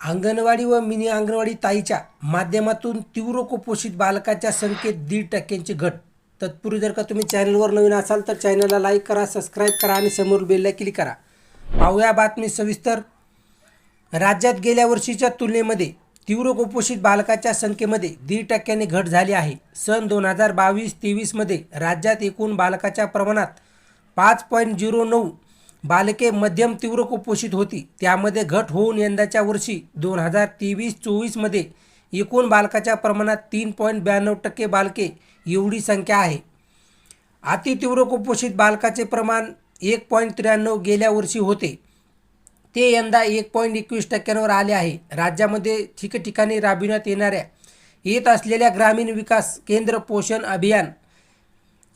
अंगणवाडी व मिनी अंगणवाडी ताईच्या माध्यमातून तीव्र कुपोषित बालकाच्या संख्येत दीड टक्क्यांची घट. तत्पूर्वी जर का तुम्ही चॅनलवर नवीन असाल तर चॅनलला लाईक करा सबस्क्राईब करा आणि समोर बेलला क्लिक करा. पाहूया बातमी सविस्तर. राज्यात गेल्या वर्षीच्या तुलनेमध्ये तीव्र कुपोषित बालकाच्या संख्येमध्ये दीड टक्क्यांनी घट झाली आहे. सन दोन हजार बावीस तेवीसमध्ये राज्यात एकूण बालकाच्या प्रमाणात पाच पॉईंट झिरो नऊ बालके मध्यम तीव्र कुपोषित होती. त्यामध्ये घट होऊन यंदाच्या वर्षी दोन हजार तेवीस चोवीसमध्ये एकूण बालकाच्या प्रमाणात तीन पॉईंट ब्याण्णव टक्के बालके एवढी संख्या आहे. अतितीव्र कुपोषित बालकाचे प्रमाण एक पॉईंट त्र्याण्णव गेल्या वर्षी होते. ते यंदा एक पॉईंट एकवीस टक्क्यांवर आले आहे. राज्यामध्ये ठिकठिकाणी राबविण्यात येणाऱ्या येत असलेल्या ग्रामीण विकास केंद्र पोषण अभियान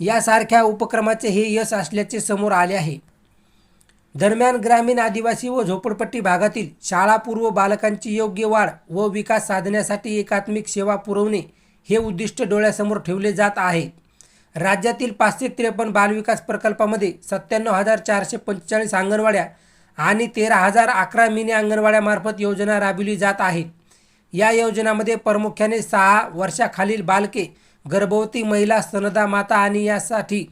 यासारख्या उपक्रमाचे हे यश असल्याचे समोर आले आहे. दरम्यान ग्रामीण आदिवासी व झोपडपट्टी भागातील शाळापूर्व बालकांची योग्य वाढ व विकास साधण्यासाठी एकात्मिक सेवा पुरवणे हे उद्दिष्ट डोळ्यासमोर ठेवले जात आहे. राज्यातील पाचशे त्रेपन्न बालविकास प्रकल्पामध्ये सत्त्याण्णव हजार चारशे पंचेचाळीस अंगणवाड्या आणि तेरा हजार अकरा मिनी अंगणवाड्यामार्फत योजना राबविली जात आहेत. या योजनामध्ये प्रामुख्याने सहा वर्षाखालील बालके गर्भवती महिला स्तनदा माता आणि यासाठी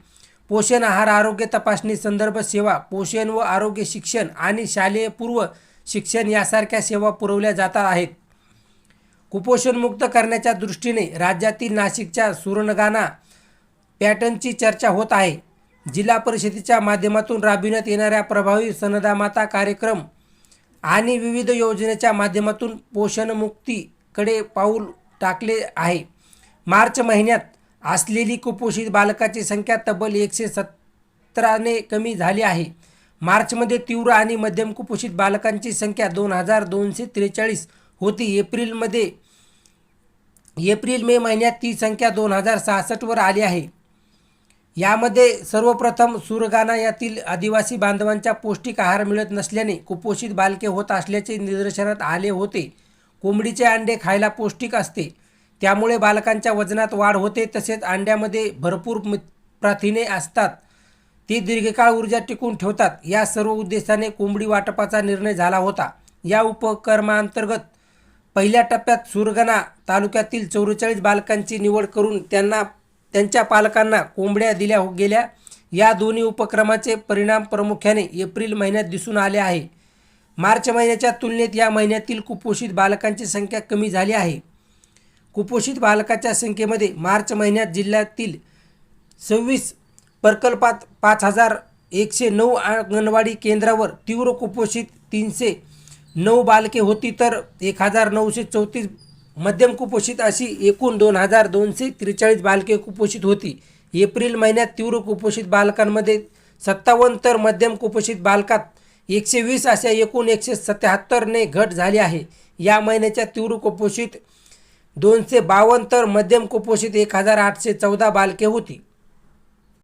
पोषण आहार आरोग्य तपासणी संदर्भ सेवा पोषण व आरोग्य शिक्षण आणि शालेय पूर्व शिक्षण यासारख्या सेवा पुरवल्या जातात आहेत. कुपोषणमुक्त करण्याच्या दृष्टीने राज्यातील नाशिकच्या सुरणगाणा पॅटर्नची चर्चा होत आहे. जिल्हा परिषदेच्या माध्यमातून राबविण्यात येणाऱ्या प्रभावी सनदामाता कार्यक्रम आणि विविध योजनेच्या माध्यमातून पोषणमुक्तीकडे पाऊल टाकले आहे. मार्च महिन्यात असलेली कुपोषित बालकाची संख्या तब्बल एकशे सतराने कमी झाली आहे. मार्चमध्ये तीव्र आणि मध्यम कुपोषित बालकांची संख्या दोन हजार दोनशे त्रेचाळीस होती. एप्रिलमध्ये एप्रिल मे महिन्यात ती संख्या दोन हजार सहासष्टवर आली आहे. यामध्ये सर्वप्रथम सुरगाणा यातील आदिवासी बांधवांच्या पौष्टिक आहार मिळत नसल्याने कुपोषित बालके होत असल्याचे निदर्शनात आले होते. कोंबडीचे अंडे खायला पौष्टिक असते. त्यामुळे बालकांच्या वजनात वाढ होते तसेच अंड्यामध्ये भरपूर प्रथिने असतात. ते दीर्घकाळ ऊर्जा टिकून ठेवतात. या सर्व उद्देशाने कोंबडी वाटपाचा निर्णय झाला होता. या उपक्रमांतर्गत पहिल्या टप्प्यात सुरगणा तालुक्यातील चौवेचाळीस बालकांची निवड करून त्यांना त्यांच्या पालकांना कोंबड्या दिल्या गेल्या. या दोन्ही उपक्रमाचे परिणाम प्रामुख्याने एप्रिल महिन्यात दिसून आले आहे. मार्च महिन्याच्या तुलनेत या महिन्यातील कुपोषित बालकांची संख्या कमी झाली आहे. कुपोषित बालकाच्या संख्येमध्ये मार्च महिन्यात जिल्ह्यातील सव्वीस प्रकल्पात पाच हजार एकशे नऊ अंगणवाडी केंद्रावर तीव्र कुपोषित तीनशे नऊ बालके होती तर एक हजार नऊशे चौतीस मध्यम कुपोषित अशी एकूण दोन हजार दोनशे त्रेचाळीस बालके कुपोषित होती. एप्रिल महिन्यात तीव्र कुपोषित बालकांमध्ये सत्तावन्न तर मध्यम कुपोषित बालकात एकशे वीस अशा एकूण एकशे सत्याहत्तरने घट झाली आहे. या महिन्याच्या तीव्र कुपोषित दोनशे बावन्न तर मध्यम कुपोषित एक हजार आठशे चौदा बालके होती.